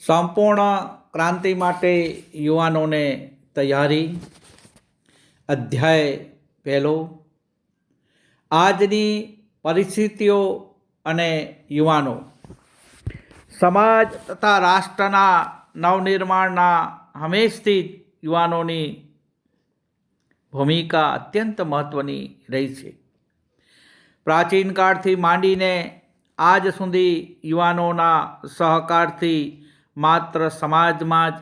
સંપૂર્ણ ક્રાંતિ માટે યુવાનોને તૈયારી. અધ્યાય પહેલો. આજની પરિસ્થિતિઓ અને યુવાનો. સમાજ તથા રાષ્ટ્રના નવનિર્માણના હંમેશથી યુવાનોની ભૂમિકા અત્યંત મહત્ત્વની રહી છે. પ્રાચીન કાળથી માંડીને આજ સુધી યુવાનોના સહકારથી માત્ર સમાજમાં જ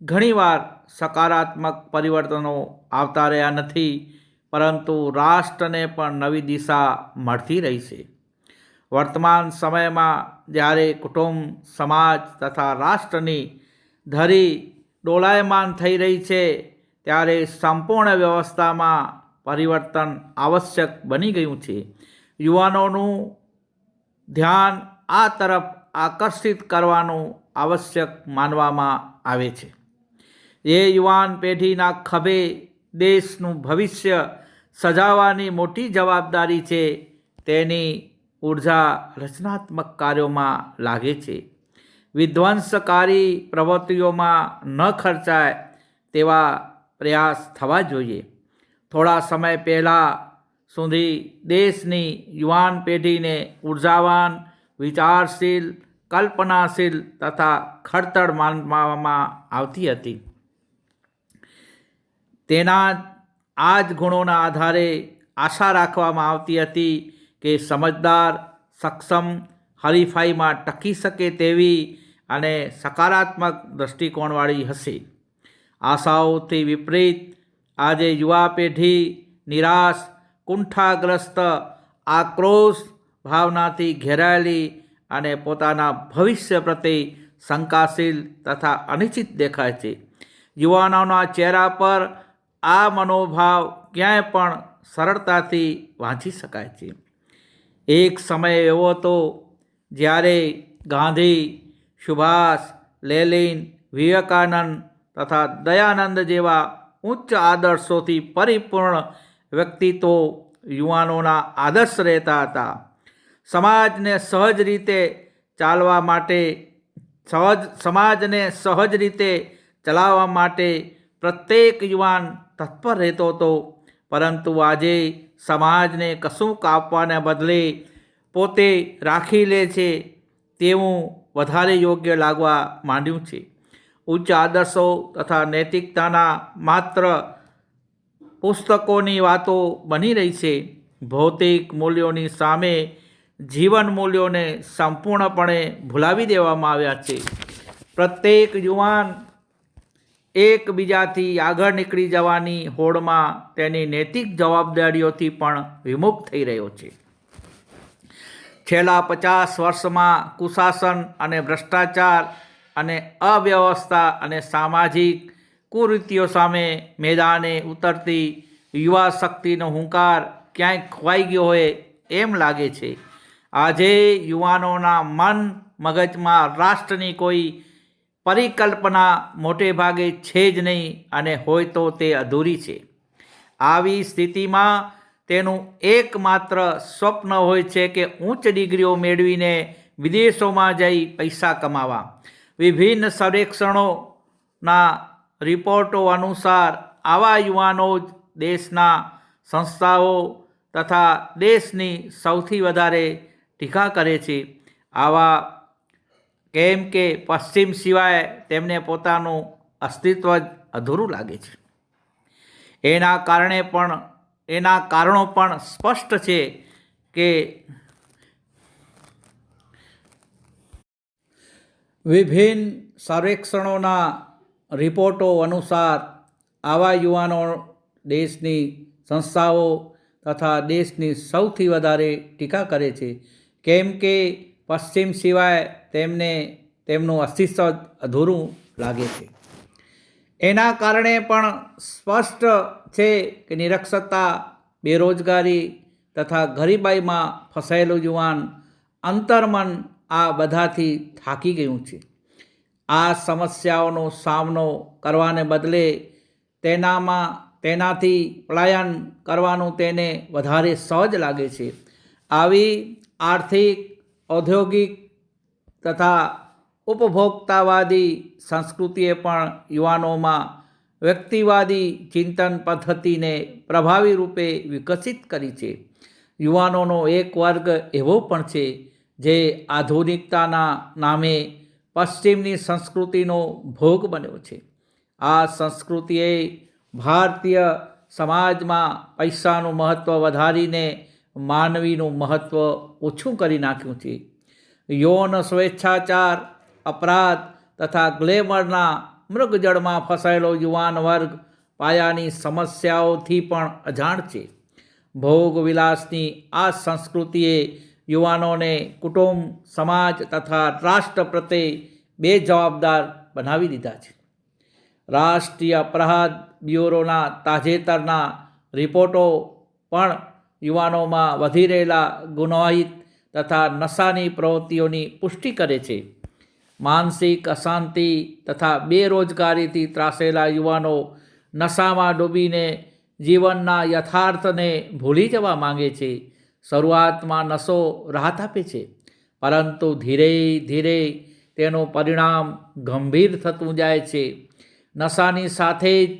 ઘણીવાર સકારાત્મક પરિવર્તનો આવતા રહ્યા નથી, પરંતુ રાષ્ટ્રને પણ નવી દિશા મળતી રહી છે. વર્તમાન સમયમાં જ્યારે કુટુંબ, સમાજ તથા રાષ્ટ્રની ધરી ડોલાયમાન થઈ રહી છે, ત્યારે સંપૂર્ણ વ્યવસ્થામાં પરિવર્તન આવશ્યક બની ગયું છે. યુવાનોનું ધ્યાન આ તરફ આકર્ષિત કરવાનું આવશ્યક માનવામાં આવે છે. એ યુવાન પેઢીના ખભે દેશનું ભવિષ્ય સજાવવાની મોટી જવાબદારી છે, તેની ઊર્જા રચનાત્મક કાર્યોમાં લાગે છે. વિધ્વંસકારી પ્રવૃત્તિઓમાં ન ખર્ચાય તેવા પ્રયાસ થવા જોઈએ. થોડા સમય પહેલાં સુધી દેશની યુવાન પેઢીને ઉર્જાવાન, વિચારશીલ કલ્પનાશીલ તથા ખડતળ માનવામાં આવતી હતી. તેના આ જ ગુણોના આધારે આશા રાખવામાં આવતી હતી કે સમજદાર, સક્ષમ, હરીફાઈમાં ટકી શકે તેવી અને સકારાત્મક દૃષ્ટિકોણવાળી હશે. આશાઓથી વિપરીત, આજે યુવા પેઢી નિરાશ, કુંઠાગ્રસ્ત, આક્રોશ ભાવનાથી ઘેરાયેલી અને પોતાના ભવિષ્ય પ્રત્યે શંકાશીલ તથા અનિશ્ચિત દેખાય છે. યુવાનોના ચહેરા પર આ મનોભાવ ક્યાંય પણ સરળતાથી વાંચી શકાય છે. એક સમય એવો હતો જ્યારે ગાંધી, સુભાષ લેલિન વિવેકાનંદ તથા દયાનંદ જેવા ઉચ્ચ આદર્શોથી પરિપૂર્ણ વ્યક્તિત્વો યુવાનોના આદર્શ રહેતા હતા. સમાજને સહજ રીતે ચાલવા માટે, સહજ, સમાજને સહજ રીતે ચલાવવા માટે પ્રત્યેક યુવાન તત્પર રહેતો હતો. પરંતુ આજે સમાજને કશું કાપવાને બદલે પોતે રાખી લે છે તેવું વધારે યોગ્ય લાગવા માંડ્યું છે. ઉચ્ચ આદર્શો તથા નૈતિકતાના માત્ર પુસ્તકોની વાતો બની રહી છે. ભૌતિક મૂલ્યોની સામે જીવન મૂલ્યોને સંપૂર્ણપણે ભૂલાવી દેવામાં આવ્યા છે. પ્રત્યેક યુવાન એકબીજાથી આગળ નીકળી જવાની હોડમાં તેની નૈતિક જવાબદારીઓથી પણ વિમુખ થઈ રહ્યો છે. છેલ્લા પચાસ વર્ષમાં કુશાસન અને ભ્રષ્ટાચાર અને અવ્યવસ્થા અને સામાજિક કુરીતિઓ સામે મેદાને ઉતરતી યુવા શક્તિનો હુંકાર ક્યાંય ખોવાઈ ગયો હોય એમ લાગે છે. આજે યુવાનોના મન મગજમાં રાષ્ટ્રની કોઈ પરિકલ્પના મોટે ભાગે છે જ નહીં અને હોય તો તે અધૂરી છે. આવી સ્થિતિમાં તેનું એકમાત્ર સ્વપ્ન હોય છે કે ઉચ્ચ ડિગ્રીઓ મેળવીને વિદેશોમાં જઈ પૈસા કમાવા. વિભિન્ન સર્વેક્ષણોના રિપોર્ટો અનુસાર આવા યુવાનો જ દેશના સંસ્થાઓ તથા દેશની સૌથી વધારે ટીકા કરે છે. આવા કેમ કે પશ્ચિમ સિવાય તેમને પોતાનું અસ્તિત્વ જ અધૂરું લાગે છે. એના કારણે પણ, એના કારણો પણ સ્પષ્ટ છે કે વિભિન્ન સર્વેક્ષણોના રિપોર્ટો અનુસાર આવા યુવાનો દેશની સંસ્થાઓ તથા દેશની સૌથી વધારે ટીકા કરે છે. કેમ કે પશ્ચિમ સિવાય તેમને તેમનું અસ્તિત્વ અધૂરું લાગે છે. એના કારણે પણ સ્પષ્ટ છે કે નિરક્ષરતા, બેરોજગારી તથા ગરીબાઈમાં ફસાયેલું યુવાન અંતર્મન આ બધાથી થાકી ગયું છે. આ સમસ્યાઓનો સામનો કરવાને બદલે તેનામાં, તેનાથી પલાયન કરવાનું તેને વધારે સહજ લાગે છે. આવી આર્થિક, ઔદ્યોગિક તથા ઉપભોક્તાવાદી સંસ્કૃતિએ પણ યુવાનોમાં વ્યક્તિવાદી ચિંતન પદ્ધતિને પ્રભાવી રૂપે વિકસિત કરી છે. યુવાનોનો એક વર્ગ એવો પણ છે જે આધુનિકતાના નામે પશ્ચિમની સંસ્કૃતિનો ભોગ બન્યો છે. આ સંસ્કૃતિએ ભારતીય સમાજમાં પૈસાનું મહત્ત્વ વધારીને માનવીનું મહત્ત્વ ઓછું કરી નાખ્યું છે. યૌન સ્વેચ્છાચાર, અપરાધ તથા ગ્લેમરના મૃગજળમાં ફસાયેલો યુવાન વર્ગ પાયાની સમસ્યાઓથી પણ અજાણ છે. ભોગ વિલાસની આ સંસ્કૃતિએ યુવાનોને કુટુંબ, સમાજ તથા રાષ્ટ્ર પ્રત્યે બે જવાબદાર બનાવી દીધા છે. રાષ્ટ્રીય અપરાધ બ્યુરોના તાજેતરના રિપોર્ટો પણ યુવાનોમાં વધી રહેલા ગુનાહિત તથા નશાની પ્રવૃત્તિઓની પુષ્ટિ કરે છે. માનસિક અશાંતિ તથા બેરોજગારીથી ત્રાસેલા યુવાનો નશામાં ડૂબીને જીવનના યથાર્થને ભૂલી જવા માંગે છે. શરૂઆતમાં નશો રાહત આપે છે, પરંતુ ધીરે ધીરે તેનું પરિણામ ગંભીર થતું જાય છે. નશાની સાથે જ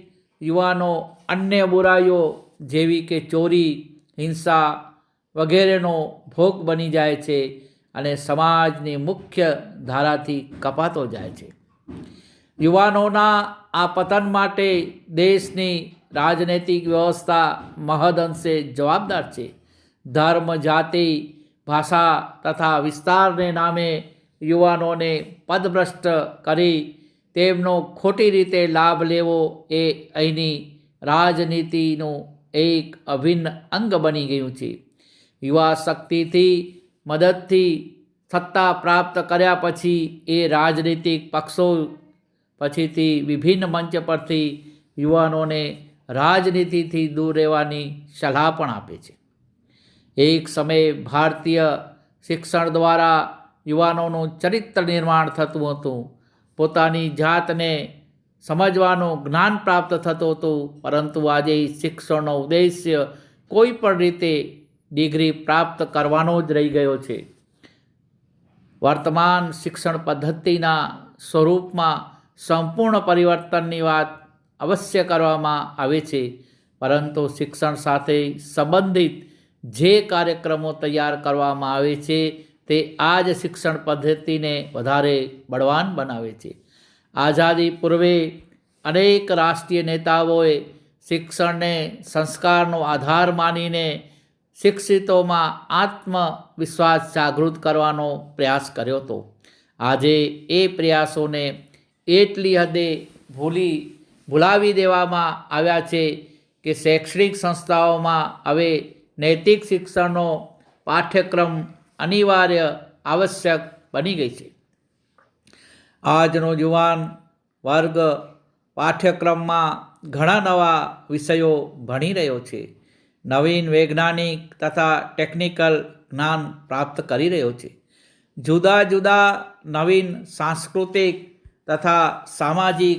યુવાનો અન્ય બુરાઈઓ જેવી કે ચોરી હિંસા વગેરેનો ભોગ બની જાય છે અને સમાજની મુખ્ય ધારાથી કપાતો જાય છે. યુવાનોના આ પતન માટે દેશની રાજનૈતિક વ્યવસ્થા મહદઅંશે જવાબદાર છે. ધર્મ, જાતિ, ભાષા તથા વિસ્તારને નામે યુવાનોને પદભ્રષ્ટ કરી તેમનો ખોટી રીતે લાભ લેવો એ અહીંની રાજનીતિનું એક અભિન્ન અંગ બની ગયું છે. યુવા શક્તિથી મદદથી સત્તા પ્રાપ્ત કર્યા પછી એ રાજનીતિક પક્ષો પછીથી વિભિન્ન મંચ પરથી યુવાનોને રાજનીતિથી દૂર રહેવાની સલાહ પણ આપે છે. એક સમયે ભારતીય શિક્ષણ દ્વારા યુવાનોનું ચરિત્ર નિર્માણ થતું હતું. પોતાની જાતને સમજવાનું જ્ઞાન પ્રાપ્ત થતું હતું, પરંતુ આજે શિક્ષણનો ઉદ્દેશ્ય કોઈ પણ રીતે ડિગ્રી પ્રાપ્ત કરવાનો જ રહી ગયો છે. વર્તમાન શિક્ષણ પદ્ધતિના સ્વરૂપમાં સંપૂર્ણ પરિવર્તનની વાત અવશ્ય કરવામાં આવે છે, પરંતુ શિક્ષણ સાથે સંબંધિત જે કાર્યક્રમો તૈયાર કરવામાં આવે છે, તે આ જ શિક્ષણ પદ્ધતિને વધારે બળવાન બનાવે છે. આઝાદી પૂર્વે અનેક રાષ્ટ્રીય નેતાઓએ શિક્ષણને, સંસ્કારનો આધાર માનીને શિક્ષિતોમાં આત્મવિશ્વાસ જાગૃત કરવાનો પ્રયાસ કર્યો હતો. આજે એ પ્રયાસોને એટલી હદે ભૂલી, ભૂલાવી દેવામાં આવ્યા છે કે શૈક્ષણિક સંસ્થાઓમાં હવે નૈતિક શિક્ષણનો પાઠ્યક્રમ અનિવાર્ય, આવશ્યક બની ગઈ છે. આજનો યુવાન વર્ગ પાઠ્યક્રમમાં ઘણા નવા વિષયો ભણી રહ્યો છે. નવીન વૈજ્ઞાનિક તથા ટેકનિકલ જ્ઞાન પ્રાપ્ત કરી રહ્યો છે. જુદા જુદા નવીન સાંસ્કૃતિક તથા સામાજિક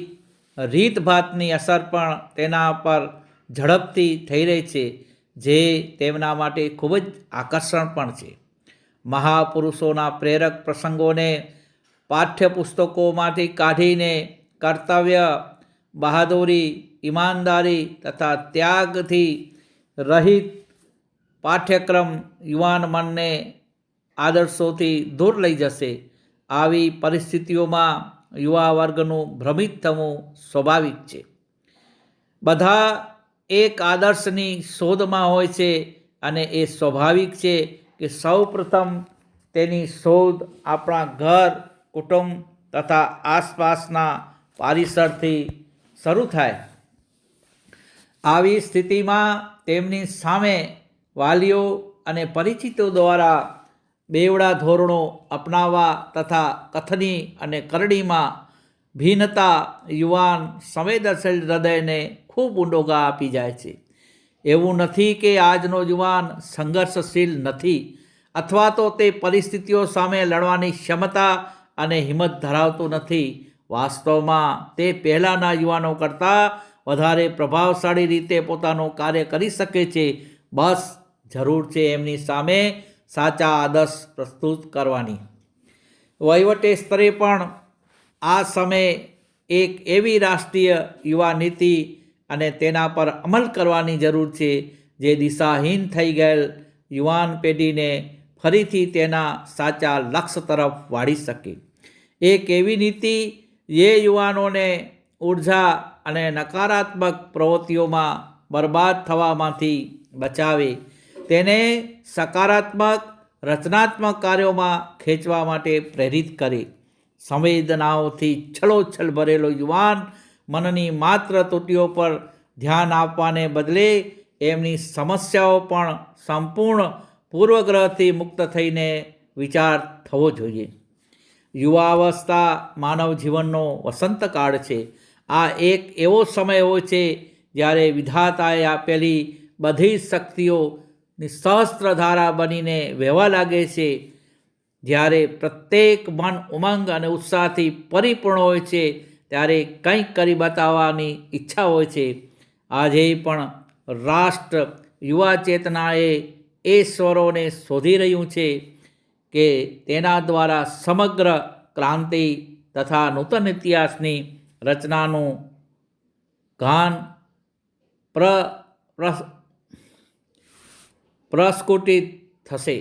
રીતભાતની અસર પણ તેના પર ઝડપથી થઈ રહી છે, જે તેમના માટે ખૂબ જ આકર્ષણ પણ છે. મહાપુરુષોના પ્રેરક પ્રસંગોને પાઠ્યપુસ્તકોમાંથી કાઢીને કર્તવ્ય, બહાદુરી, ઈમાનદારી તથા ત્યાગથી રહિત પાઠ્યક્રમ યુવાન મનને આદર્શોથી દૂર લઈ જશે. આવી પરિસ્થિતિઓમાં યુવા વર્ગનું ભ્રમિત થવું સ્વાભાવિક છે. બધા એક આદર્શની શોધમાં હોય છે અને એ સ્વાભાવિક છે કે સૌ પ્રથમ તેની શોધ આપણા ઘર કુટુંબ તથા આસપાસના પરિસરથી શરૂ થાય. આવી સ્થિતિમાં તેમની સામે વાલીઓ અને પરિચિતો દ્વારા બેવડા ધોરણો અપનાવવા તથા કથની અને કરડીમાં ભિન્નતા યુવાન સંવેદનશીલ હૃદયને ખૂબ ઊંડો ગા આપી જાય છે. એવું નથી કે આજનો યુવાન સંઘર્ષશીલ નથી અથવા તો તે પરિસ્થિતિઓ સામે લડવાની ક્ષમતા અને હિંમત ધરાવતું નથી. વાસ્તવમાં તે પહેલાંના યુવાનો કરતાં વધારે પ્રભાવશાળી રીતે પોતાનું કાર્ય કરી શકે છે. બસ જરૂર છે એમની સામે સાચા આદર્શ પ્રસ્તુત કરવાની. વહીવટી સ્તરે પણ આ સમયે એક એવી રાષ્ટ્રીય યુવા નીતિ અને તેના પર અમલ કરવાની જરૂર છે જે દિશાહીન થઈ ગયેલ યુવાન પેઢીને ફરીથી તેના સાચા લક્ષ્ય તરફ વાળી શકે. એક એવી નીતિ? જે યુવાનોને ઊર્જા અને નકારાત્મક પ્રવૃત્તિઓમાં બરબાદ થવામાંથી બચાવે, તેને સકારાત્મક, રચનાત્મક કાર્યોમાં ખેંચવા માટે પ્રેરિત કરે. સંવેદનાઓથી છલોછલ ભરેલો યુવાન મનની માત્ર તૂટીઓ પર ધ્યાન આપવાને બદલે એમની સમસ્યાઓ પણ સંપૂર્ણ પૂર્વગ્રહથી મુક્ત થઈને વિચાર થવો જોઈએ. યુવાવસ્થા માનવ જીવનનો વસંતકાળ છે. આ એક એવો સમય હોય છે જ્યારે વિધાતાએ આપેલી બધી શક્તિઓની સહસ્ત્રધારા બનીને વહેવા લાગે છે, જ્યારે પ્રત્યેક મન ઉમંગ અને ઉત્સાહથી પરિપૂર્ણ હોય છે, ત્યારે કંઈક કરી બતાવવાની ઈચ્છા હોય છે. આજે પણ રાષ્ટ્ર યુવા ચેતનાએ એ સ્વરોને શોધી રહ્યું છે. કે તેના દ્વારા સમગ્ર ક્રાંતિ તથા નૂતન ઇતિહાસની રચનાનું ગાન પ્ર પ્રસ્ફુટિત થશે.